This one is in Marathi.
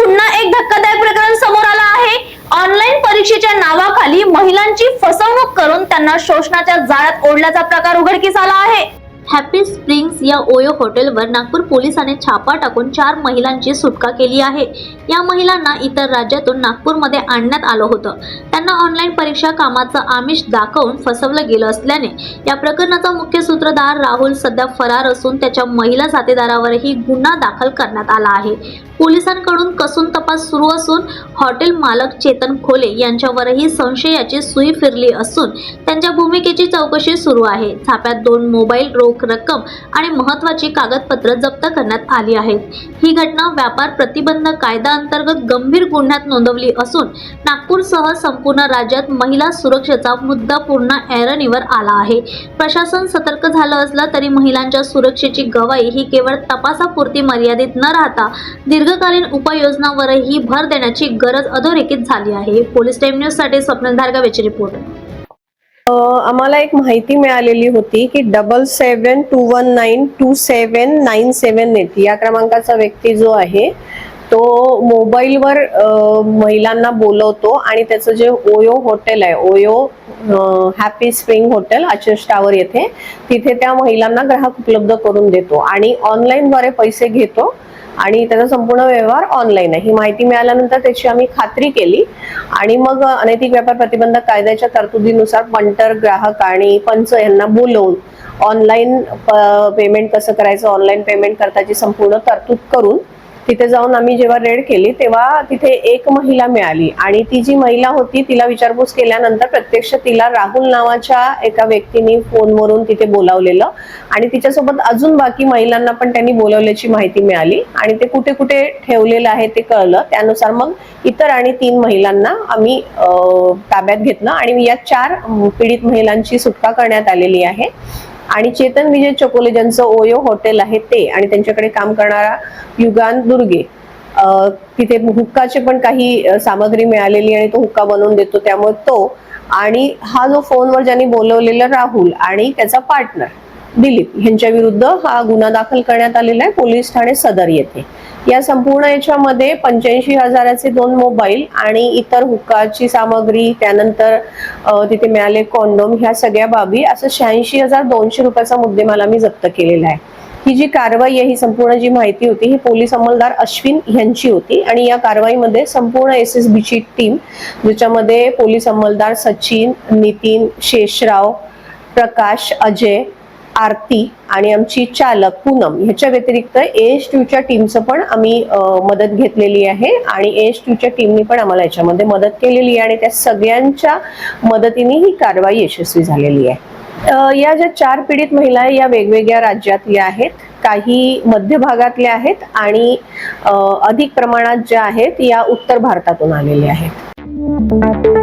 पुन्हा एक धक्कादायक प्रकरण समोर आलं आहे. ऑनलाईन परीक्षेच्या नावाखाली महिलांची फसवणूक करून त्यांना शोषणाच्या जाळ्यात ओढल्याचा प्रकार उघडकीस आला आहे. हॅपी स्प्रिंग्स या ओयो हॉटेलवर नागपूर पोलिसांनी छापा टाकून चार महिलांची सुटका केली आहे. या महिलांना इतर राज्यातून नागपूरमध्ये आणण्यात आलं होतं. त्यांना ऑनलाईन परीक्षा कामाचं आमिष दाखवून फसवलं गेलं असल्याने या प्रकरणाचा मुख्य सूत्रधार राहुल सध्या फरार असून त्याच्या महिला साथीदारावरही गुन्हा दाखल करण्यात आला आहे. पोलिसांकडून कसून तपास सुरू असून हॉटेल मालक चेतन खोले यांच्यावरही संशयाची सुई फिरली असून त्यांच्या भूमिकेची चौकशी सुरू आहे. छाप्यात दोन मोबाईल रोख रक्कम आणि महत्वाची कागदपत्र जप्त करण्यात आली आहेत. ही घटना व्यापार प्रतिबंध कायदा अंतर्गत गंभीर गुन्ह्यात नोंदवली असून नागपूरसह संपूर्ण राज्यात महिला सुरक्षेचा मुद्दा पूर्ण ऐरणीवर आला आहे. प्रशासन सतर्क झालं असलं तरी महिलांच्या सुरक्षेची गवाई ही केवळ तपासापुरती मर्यादित न राहता दीर्घकालीन उपाययोजनावरही भर देण्याची गरज अधोरेखित झाली आहे. पोलीस टाइम न्यूजसाठी साठी धारगावेची रिपोर्ट. आम्हाला एक माहिती मिळालेली होती की double seven two one nine two seven nine seven eight या क्रमांकाचा व्यक्ती जो आहे तो मोबाईलवर महिलांना बोलवतो आणि त्याचं जे ओयो हॉटेल आहे OYO happy spring hotel Ashish tower येथे तिथे त्या महिलांना ग्राहक उपलब्ध करून देतो आणि ऑनलाईनद्वारे पैसे घेतो. आणि त्याचा संपूर्ण व्यवहार ऑनलाईन आहे. ही माहिती मिळाल्यानंतर त्याची आम्ही खात्री केली. आणि मग अनैतिक व्यापार प्रतिबंधक कायद्याच्या तरतुदीनुसार पंटर ग्राहक आणि पंच यांना बोलवून ऑनलाईन पेमेंट कसं करायचं ऑनलाईन पेमेंट करताची संपूर्ण तरतूद करून तिथे जाऊन आम्ही जेव्हा रेड केली तेव्हा तिथे एक महिला मिळाली. आणि ती जी महिला होती तिला विचारपूस केल्यानंतर प्रत्यक्ष तिला राहुल नावाच्या एका व्यक्तीने फोनवरून तिथे बोलावलेलं. आणि तिच्यासोबत अजून बाकी महिलांना पण त्यांनी बोलवल्याची माहिती मिळाली. आणि ते कुठे कुठे ठेवलेलं आहे ते कळलं. त्यानुसार मग इतर आणि तीन महिलांना आम्ही ताब्यात घेतलं. आणि या चार पीडित महिलांची सुटका करण्यात आलेली आहे. आणि चेतन विजय चकोले ज्यांचं ओयो हॉटेल आहे ते आणि त्यांच्याकडे काम करणारा युगान दुर्गे तिथे हुक्काचे पण काही सामग्री मिळालेली आणि तो हुक्का बनवून देतो त्यामुळे तो. आणि हा जो फोनवर ज्यांनी बोलवलेला राहुल आणि त्याचा पार्टनर दिलीप यांच्या विरुद्ध हा गुन्हा दाखल करण्यात आलेला आहे. पोलीस ठाणे सदर येथे. या संपूर्ण याच्यामध्ये पंच्याऐंशी हजाराचे दोन मोबाईल आणि इतर हुक्काची सामग्री त्यानंतर तिथे मिळाले कॉन्डोम ह्या सगळ्या बाबी असं शहाऐंशी हजार दोनशे रुपयाचा मुद्देमाल आम्ही जप्त केलेला आहे. ही जी कारवाई आहे ही संपूर्ण जी माहिती होती ही पोलीस अंमलदार अश्विन यांची होती आणि या कारवाईमध्ये संपूर्ण एस एस बीची टीम ज्याच्यामध्ये पोलीस अंमलदार सचिन नितीन शेषराव प्रकाश अजय आरती आणि आमची चालक पूनम ह्याच्या व्यतिरिक्त एस च्या टीमचं पण आम्ही मदत घेतलेली आहे आणि एस च्या टीमनी पण आम्हाला याच्यामध्ये मदत केलेली आहे आणि त्या सगळ्यांच्या मदतीने ही कारवाई यशस्वी झालेली आहे. या ज्या चार पीडित महिला या वेगवेगळ्या राज्यातल्या आहेत काही मध्य भागातल्या आहेत आणि अधिक प्रमाणात ज्या आहेत या उत्तर भारतातून आलेल्या आहेत.